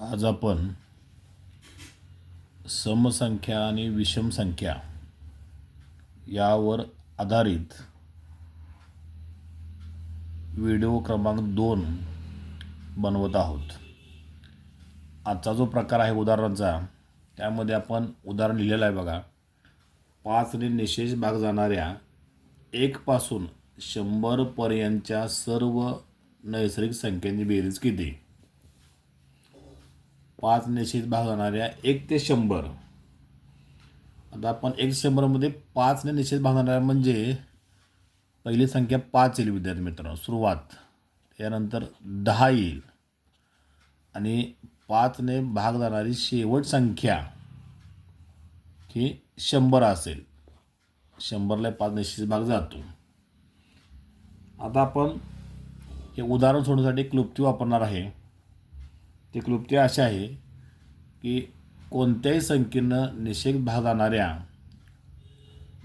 आज आपण समसंख्या आणि विषम संख्या यावर आधारित व्हिडिओ क्रमांक दोन बनवत आहोत. आजचा जो प्रकार आहे उदाहरणांचा त्यामध्ये आपण उदाहरण लिहिलेलं आहे बघा. पाचने निशेष भाग जाणाऱ्या एकपासून शंभरपर्यंतच्या सर्व नैसर्गिक संख्यांची बेरीज किती? पाच निश्चित भाग जाणाऱ्या एक ते शंभर. आता आपण एक शंभरमध्ये पाचने निश्चित भाग जाणाऱ्या म्हणजे पहिली संख्या पाच येईल विद्यार्थी मित्रांनो सुरुवात. त्यानंतर दहा येईल. आणि पाचने भाग जाणारी शेवट संख्या ही शंभर असेल. शंभरला पाच निश्चित भाग जातो. आता आपण हे उदाहरण सोडण्यासाठी क्लुप्ती वापरणार आहे. ती क्लुप्ती अशी आहे की कोणत्याही संख्येनं निषेध भाग जाणाऱ्या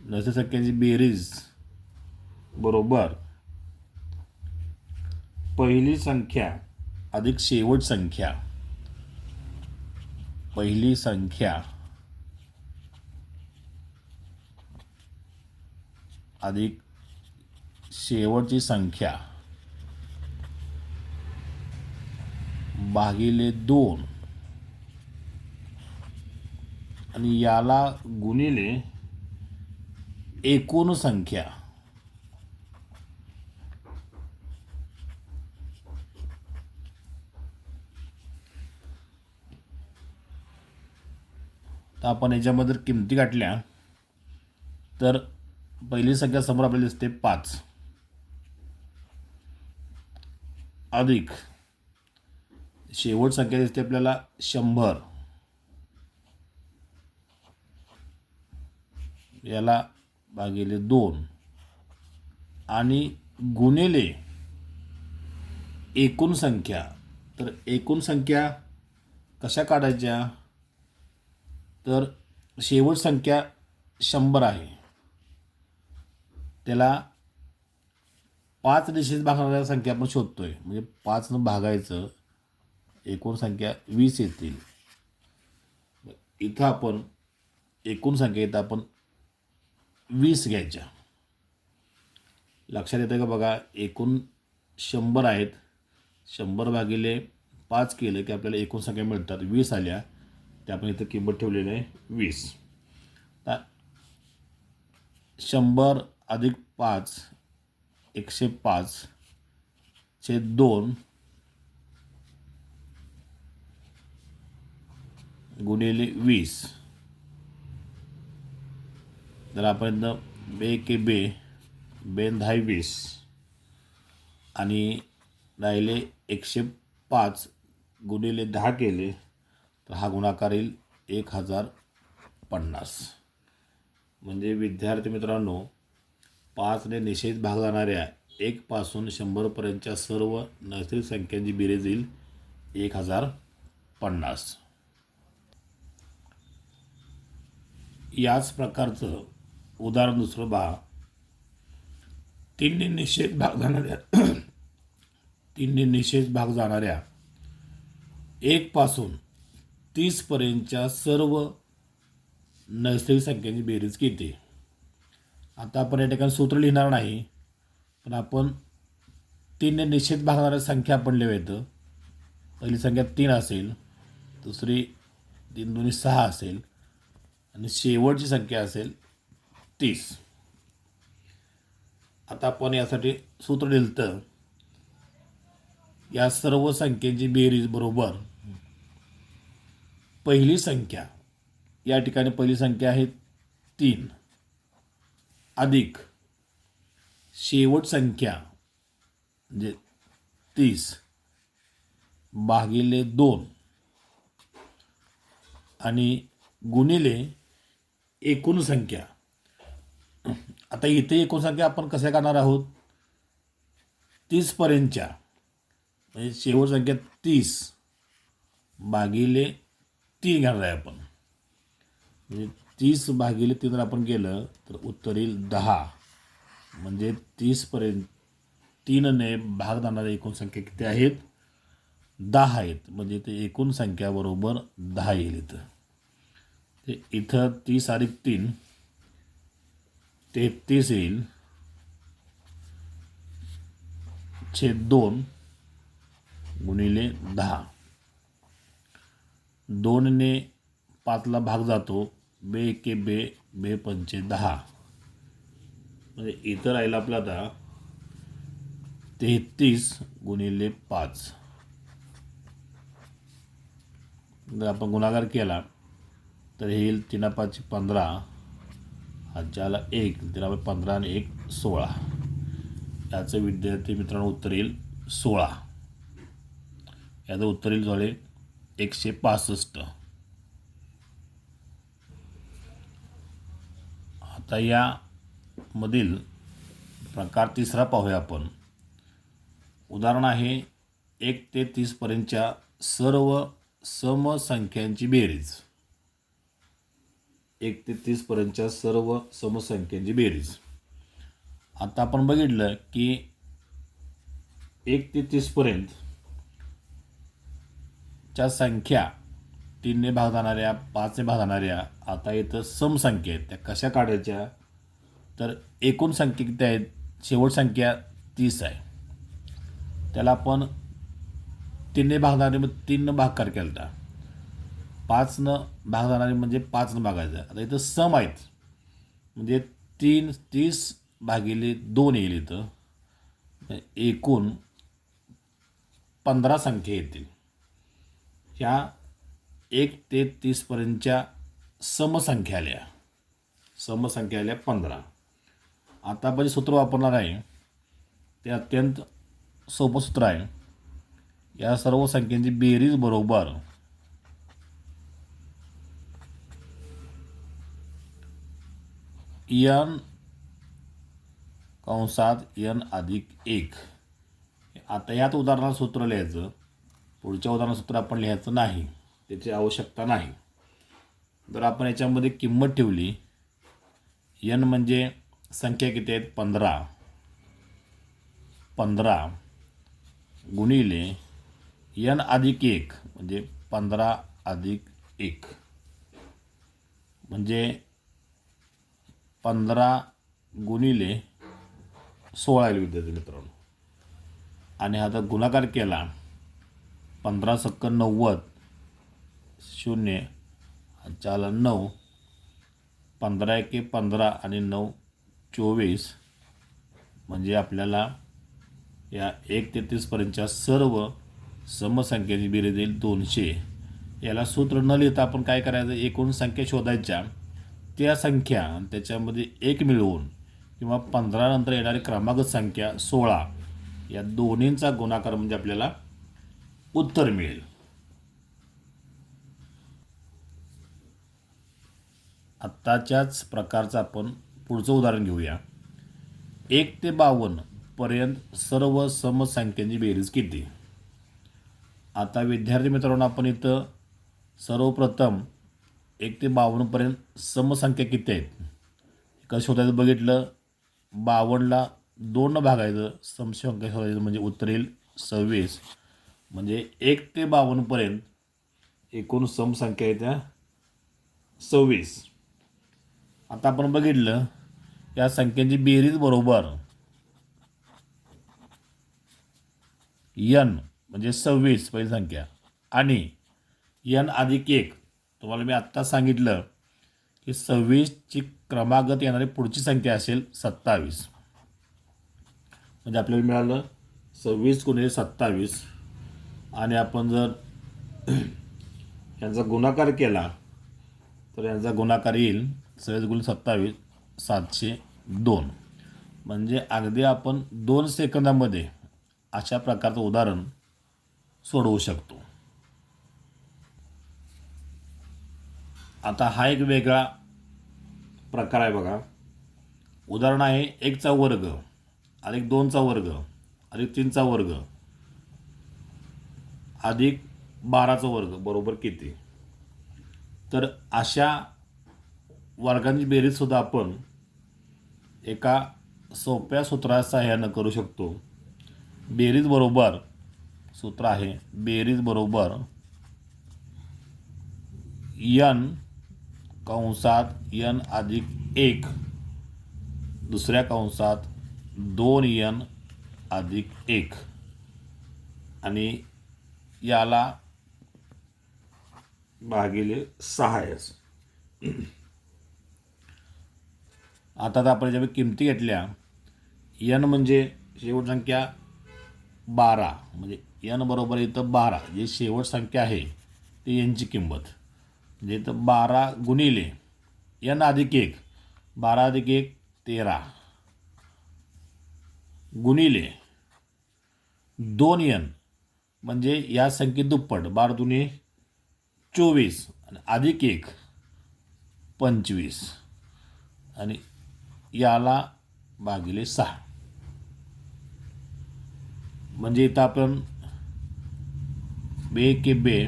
नैसर्गिक संख्यांची बेरीज बरोबर पहिली संख्या अधिक शेवट संख्या. पहिली संख्या अधिक शेवटची संख्या. भागिले दोन. आणि याला गुणिले एकूण संख्या. तर आपण याच्यामध्ये किमती गाठल्या तर पहिली संख्या समोर आपल्याला दिसते पाच. अधिक शेवट संख्या दिसते आपल्याला शंभर. याला भागिले दोन. आणि गुणिले एकूण संख्या. तर एकूण संख्या कशा काढायच्या? तर शेवट संख्या शंभर आहे. त्याला पाच निश्चित भागणाऱ्या संख्या आपण शोधतोय. म्हणजे पाचनं भागायचं. एकूण संख्या वीस येतील. इथं आपण एकूण संख्या इथं आपण वीस घ्यायच्या. लक्षात येतं का बघा एकूण शंभर आहेत. शंभर भागिले पाच केलं की आपल्याला एकूण संख्या मिळतात. वीस आल्या त्या आपण इथं किंमत ठेवलेली आहे वीस. शंभर अधिक पाच एकशे पाच छेद दोन गुणिले वीस. तर आपण बे के बे बेन दहा वीस. आणि राहिले एकशे पाच गुणिले दहा केले तर हा गुणाकार येईल एक हजार पन्नास. म्हणजे विद्यार्थी मित्रांनो पाचने निषेध भाग जाणाऱ्या एकपासून शंभरपर्यंतच्या सर्व नैसर्गिक संख्यांची बेरीज येईल एक हजार पन्नास. याच प्रकारचं उदाहरण दुसरं बा तीनने निषेध भाग जाणाऱ्या तीनने निषेध भाग जाणाऱ्या एकपासून तीसपर्यंतच्या सर्व नैसर्गिक संख्यांची बेरीज किती आता आपण या ठिकाणी सूत्र लिहिणार नाही पण आपण तीनने निश्चित भागणाऱ्या संख्या आपण लिहायचं पहिली संख्या तीन असेल दुसरी तीन दोन्ही सहा असेल आणि शेवटची संख्या असेल तीस. आता आपण यासाठी सूत्र लिहिलं तर या सर्व संख्येची बेरीज बरोबर पहिली संख्या या ठिकाणी पहिली संख्या आहे तीन. अधिक शेवट संख्या म्हणजे तीस भागिले दोन आणि गुणिले एकूण संख्या. आता इथे एकूण संख्या आपण कशा करणार आहोत? तीसपर्यंतच्या म्हणजे शेवट संख्या तीस. भागिले तीन घेणार आहे आपण. म्हणजे तीस भागिले तीन जर आपण केलं तर उत्तर येईल दहा. म्हणजे तीसपर्यंत तीनने भाग जाणाऱ्या एकूण संख्या किती आहेत? दहा आहेत. म्हणजे ते एकूण संख्या बरोबर दहा येईल इथं. ते इथं तीस अधिक तीन तेहतीस येईल. छेद दोन गुणिले दहा. दोनने पाचला भाग जातो बे एके बे बे पंचे दहा. म्हणजे इथं राहिलं आपलं आता तेहतीस गुणिले पाच. जर आपण गुणाकार केला तर हे येईल तीना पाचशे पंधरा हाच्याला एक तीना पंधरा आणि एक सोळा. याचं विद्यार्थी मित्रांनो उत्तर येईल सोळा. याचं उत्तर येईल झाले एकशे पासष्ट. आता यामधील प्रकार तिसरा पाहूया आपण. उदाहरण आहे एक ते तीसपर्यंतच्या सर्व समसंख्यांची बेरीज. एक ते तीसपर्यंतच्या सर्व समसंख्यांची बेरीज. आता आपण बघितलं की एक ते तीसपर्यंत च्या संख्या तीनने भाग जाणाऱ्या पाचने भाग जाणाऱ्या आता इथं समसंख्या आहेत. त्या कशा काढायच्या? तर एकूण संख्या किती आहेत? शेवट संख्या तीस आहे. त्याला आपण तीनने भागणारे मग तीननं भागकार केला होता पाचनं भाग जाणारे म्हणजे पाचनं भागायचं. आता इथं सम आहेत. म्हणजे तीन तीस भागिले दोन येईल इथं. एकूण पंधरा संख्या येतील. ह्या एक ते तीसपर्यंतच्या समसंख्या आल्या समसंख्या आल्या पंधरा. आता आपण जे सूत्र वापरणार आहे ते अत्यंत सोपं सूत्र आहे. या सर्व संख्यांची बेरीज बरोबर यन कंसात यन अधिक एक. आता यात उदाहरणात सूत्र लिहायचं. पुढच्या उदाहरणात सूत्र आपण लिहायचं नाही. त्याची आवश्यकता नाही. जर आपण याच्यामध्ये किंमत ठेवली यन म्हणजे संख्या किती आहेत? पंधरा. पंधरा गुणिले यन अधिक एक म्हणजे पंधरा अधिक एक. म्हणजे पंधरा गुणिले सोळा येईल विद्यार्थी मित्रांनो. आणि आता गुणाकार केला. पंधरा सक्क नव्वद शून्य चाला नऊ. पंधरा एके पंधरा आणि नऊ चोवीस. म्हणजे आपल्याला या एक ते तीसपर्यंतच्या सर्व समसंख्येची बेरीज येईल दोनशे. याला सूत्र न लिहिता आपण काय करायचं? एकूण संख्या शोधायच्या. त्या संख्या आणि त्याच्यामध्ये एक मिळवून किंवा पंधरानंतर येणारी क्रमांक संख्या सोळा या दोन्हींचा गुणाकार म्हणजे आपल्याला उत्तर मिळेल. आत्ताच्याच प्रकारचं आपण पुढचं उदाहरण घेऊया. एक ते बावन्न पर्यंत सर्व समसंख्यांची बेरीज किती? आता विद्यार्थी मित्रांनो आपण इथं सर्वप्रथम एक ते बावन्नपर्यंत समसंख्या किती आहेत? कसं शोधायचं बघितलं बावन्नला दोन भागायचं समसंख्या शोधायचं म्हणजे उत्तर सव्वीस. म्हणजे एक ते बावन्नपर्यंत एकूण समसंख्या आहे त्या सव्वीस. आता आपण बघितलं या संख्यांची बेरीज बरोबर यन म्हणजे सव्वीस पहिली संख्या आणि यन अधिक एक. तुम्हाला मी आत्ता सांगितलं की सव्वीसची क्रमागत येणारी पुढची संख्या असेल सत्तावीस. म्हणजे आपल्याला मिळालं सव्वीस गुणिले सत्तावीस. आणि आपण जर यांचा गुणाकार केला तर यांचा गुणाकार येईल सव्वीस गुण सत्तावीस सातशे दोन. म्हणजे अगदी आपण दोन सेकंदामध्ये अशा प्रकारचं उदाहरण सोडवू शकतो. आता हा एक वेगळा प्रकार आहे बघा. उदाहरण आहे एकचा वर्ग अधिक दोनचा वर्ग अधिक तीनचा वर्ग अधिक बाराचा वर्ग बरोबर किती? तर अशा वर्गांची बेरीजसुद्धा आपण एका सोप्या सूत्रा सहाय्यानं करू शकतो. बेरीज बरोबर सूत्र आहे बेरीज बरोबर यन कंसात यन अधिक एक. दुसऱ्या कंसात दोन यन अधिक एक. आणि याला भागिले सहा एस. आता तर आपण ज्यावेळी किमती घेतल्या यन म्हणजे शेवट संख्या बारा. म्हणजे यन बरोबर इथं बारा. जी शेवट संख्या आहे ती यांची किंमत. म्हणजे इथं बारा गुणिले. यन अधिक एक. बारा अधिक एक तेरा. गुणिले. दोन यन म्हणजे या संख्येत दुप्पट. बारा दुने चोवीस. आणि अधिक एक पंचवीस. आणि याला भागिले सहा. म्हणजे इथं आपण बे के बे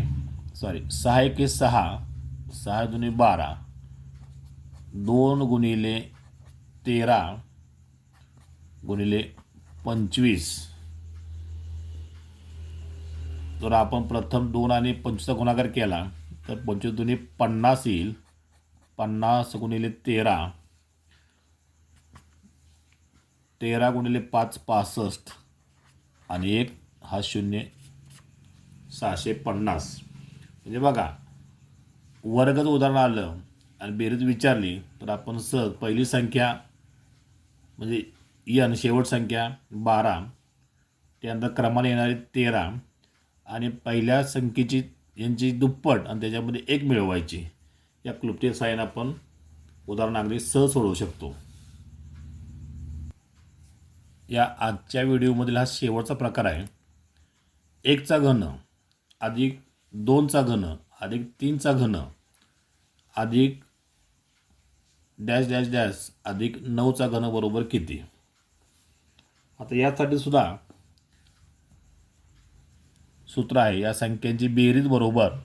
सॉरी सहा एके सहा सहा दुने बारा. दोन गुणिले तेरा गुणिले पंचवीस. जर आपण प्रथम दोन आणि पंचवीसचा गुणाकार केला. तर पंचवीस दोन्ही पन्नास येईल. पन्नास गुणिले तेरा. तेरा गुणिले पाच पासष्ट. आणि एक हा शून्य सहाशे पन्नास. म्हणजे बघा वर्गच उदाहरण आलं आणि बेरीज विचारली तर आपण सहज पहिली संख्या म्हणजे यन शेवट संख्या बारा. त्यानंतर क्रमाने येणारी तेरा. आणि पहिल्या संख्येची यांची दुप्पट आणि त्याच्यामध्ये एक मिळवायची. या क्लुप्टी साहाय्याने आपण उदाहरण अगदी सहज सोडवू शकतो. या आजच्या व्हिडिओमधील हा शेवटचा प्रकार आहे. एकचा घन अधिक दोनचा घन अधिक तीनचा घन अधिक डॅश डॅश डॅश अधिक नऊचा घन बरोबर किती? आता यासाठी सुद्धा सूत्र आहे. या संख्यांची बेरीज बरोबर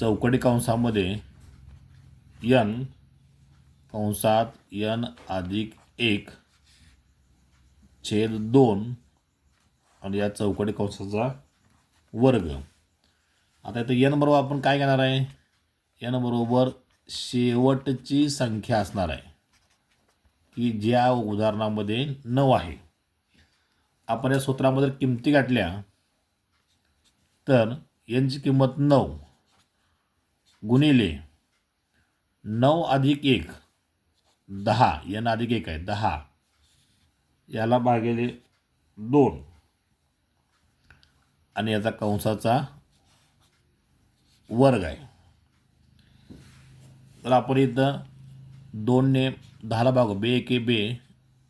चौकटी कंसामध्ये यन कंसात यन अधिक एक छेद दोन आणि या चौकटी कंसाचा वर्ग. आता इथं यन बरोबर आपण काय घेणार आहे? यन बरोबर शेवटची संख्या असणार आहे. की ज्या उदाहरणामध्ये नऊ आहे. आपण या सूत्रामध्ये किमती गाठल्या तर यांची किंमत नऊ गुणिले नऊ अधिक एक दहा. यन अधिक एक आहे दहा. याला भागिले दोन. आणि याचा कंसाचा वर्ग आहे. तर आपण इथं दोनने दहाला भागू. बे एके बे.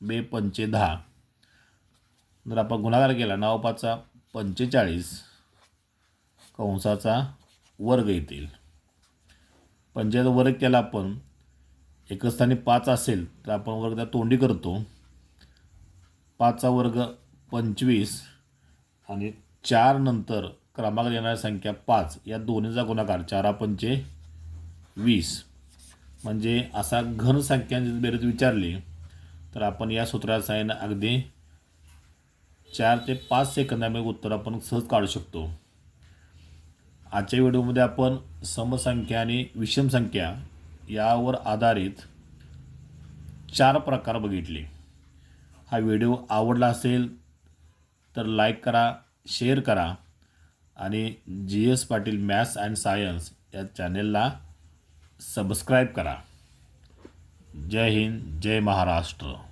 बे पंचे दहा. जर आपण गुणाकार केला नऊ पाचा पंचेचाळीस. कंसाचा वर्ग येतील. पंचेचा वर्ग केला आपण एकच स्थानी पाच असेल तर आपण वर्ग त्या तोंडी करतो. पाचचा वर्ग पंचवीस आणि चार नंतर क्रमांक येणारी संख्या पाच. या दोन्हीचा गुणाकार चारा पंचे वीस. म्हणजे असा घन संख्यांची बेरीज विचारली तर आपण या सूत्राचा आहे ना अगदी चार ते पाच सेकंदामध्ये उत्तर आपण सहज काढू शकतो. आजच्या व्हिडिओमध्ये आपण समसंख्या आणि विषम संख्या यावर आधारित चार प्रकार बघितले. हा व्हिडिओ आवडला असेल तर लाईक करा शेअर करा. आणि G S Patil maths and science या चॅनेलला सबस्क्राईब करा. जय हिंद जय महाराष्ट्र.